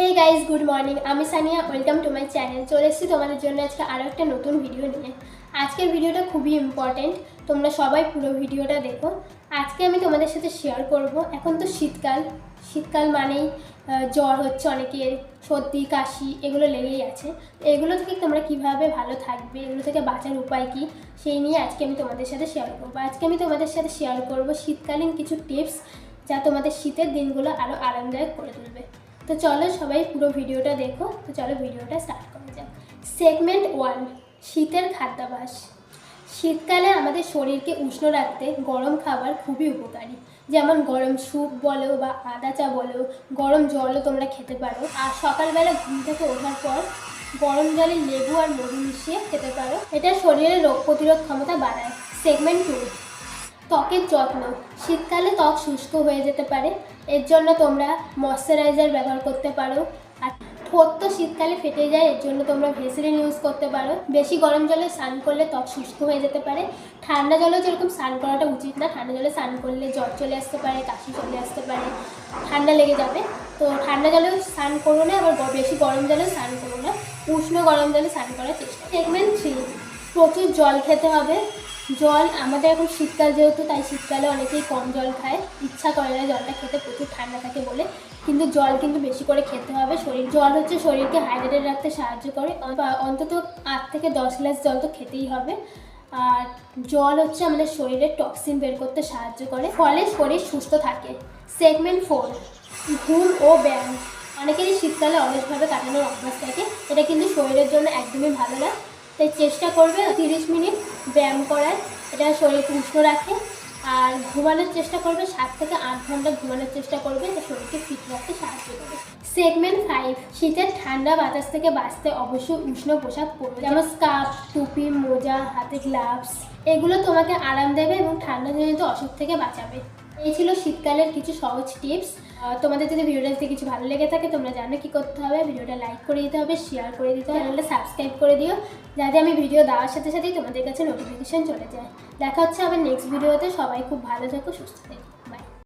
Hey guys good morning আমি Sania welcome to my channel চলে এসেছি তোমাদের জন্য আজকে আরও একটা নতুন ভিডিও নিয়ে। আজকের ভিডিওটা খুবই ইম্পর্ট্যান্ট তোমরা সবাই পুরো ভিডিওটা দেখো। আজকে আমি তোমাদের সাথে শেয়ার করব। এখন তো শীতকাল। শীতকাল মানেই জ্বর হচ্ছে অনেকের, সর্দি, কাশি, এগুলো লেগেই আছে। এগুলো থেকে তোমরা কীভাবে ভালো থাকবে? এগুলো থেকে বাঁচার উপায় কী? সেই নিয়ে আজকে আমি তোমাদের সাথে শেয়ার করব। আজকে আমি তোমাদের সাথে শেয়ার করব শীতকালীন কিছু টিপস যা তোমাদের শীতের দিনগুলো আরও আরামদায়ক করে তুলবে। তো চলো সবাই পুরো ভিডিওটা দেখো। তো চলো ভিডিওটা স্টার্ট করা যাক। সেগমেন্ট ওয়ান শীতের খাদ্যাভ্যাস শীতকালে আমাদের শরীরকে উষ্ণ রাখতে গরম খাবার খুবই উপকারী। যেমন গরম স্যুপ বলো বা আদা চা বলো, গরম জলও তোমরা খেতে পারো। আর সকালবেলা ঘুম থেকে ওঠার পর গরম জলে লেবু আর মধু মিশিয়ে খেতে পারো। এটা শরীরের রোগ প্রতিরোধ ক্ষমতা বাড়ায়। সেগমেন্ট টু ত্বকের যত্ন। শীতকালে ত্বক শুষ্ক হয়ে যেতে পারে। এর জন্য তোমরা ময়শ্চারাইজার ব্যবহার করতে পারো। আর ঠোঁট তো শীতকালে ফেটে যায়, এর জন্য তোমরা ভেসলিন ইউজ করতে পারো। বেশি গরম জলে স্নান করলে ত্বক শুষ্ক হয়ে যেতে পারে। ঠান্ডা জলেও যেরকম স্নান করাটা উচিত না, ঠান্ডা জলে স্নান করলে জ্বর চলে আসতে পারে, কাশি চলে আসতে পারে, ঠান্ডা লেগে যাবে। তো ঠান্ডা জলেও স্নান করো না, আবার বেশি গরম জলেও স্নান করো না, উষ্ণ গরম জলে স্নান করার চেষ্টা। সেগমেন্ট থ্রি প্রচুর জল খেতে হবে। জল আমাদের এখন শীতকাল যেহেতু, তাই শীতকালে অনেকেই কম জল খায়। ইচ্ছা করে না জলটা খেতে, প্রচুর ঠান্ডা থাকে বলে। কিন্তু জল কিন্তু বেশি করে খেতে হবে। শরীর, জল হচ্ছে শরীরকে হাইড্রেটেড রাখতে সাহায্য করে। অন্ত- অন্তত আট থেকে দশ গ্লাস জল তো খেতেই হবে। আর জল হচ্ছে আমাদের শরীরের টক্সিন বের করতে সাহায্য করে। ফলে শরীর সুস্থ থাকে। সেগমেন্ট ফোর ঘুম ও ব্যায়াম। অনেকেরই শীতকালে অনেকভাবে কাটানোর অভ্যাস থাকে। এটা কিন্তু শরীরের জন্য একদমই ভালো না। তাই চেষ্টা করবে তিরিশ মিনিট ব্যায়াম করার। এটা শরীর উষ্ণ রাখে। আর ঘুমানোর চেষ্টা করবে, সাত থেকে আট ঘণ্টা ঘুমানোর চেষ্টা করবে। এটা শরীরকে ফিট রাখতে সাহায্য করবে। সেগমেন্ট ফাইভ শীতের ঠান্ডা বাতাস থেকে বাঁচতে অবশ্যই উষ্ণ পোশাক পরবে। যেমন স্কার্ফ টুপি, মোজা, হাতে গ্লাভস এগুলো তোমাকে আরাম দেবে এবং ঠান্ডাজনিত অসুখ থেকে বাঁচাবে। এই ছিল শীতকালের কিছু সহজ টিপস। তোমাদের যদি ভিডিওটা যদি কিছু ভালো লেগে থাকে, তোমরা জানো কি করতে হবে। ভিডিওটা লাইক করে দিতে হবে শেয়ার করে দিতে হবে চ্যানেলটা সাবস্ক্রাইব করে দিও, যাতে আমি ভিডিও দেওয়ার সাথে সাথেই তোমাদের কাছে নোটিফিকেশান চলে যায়। দেখা হচ্ছে আবার নেক্সট ভিডিওতে সবাই খুব ভালো থাকো, সুস্থ থেকো।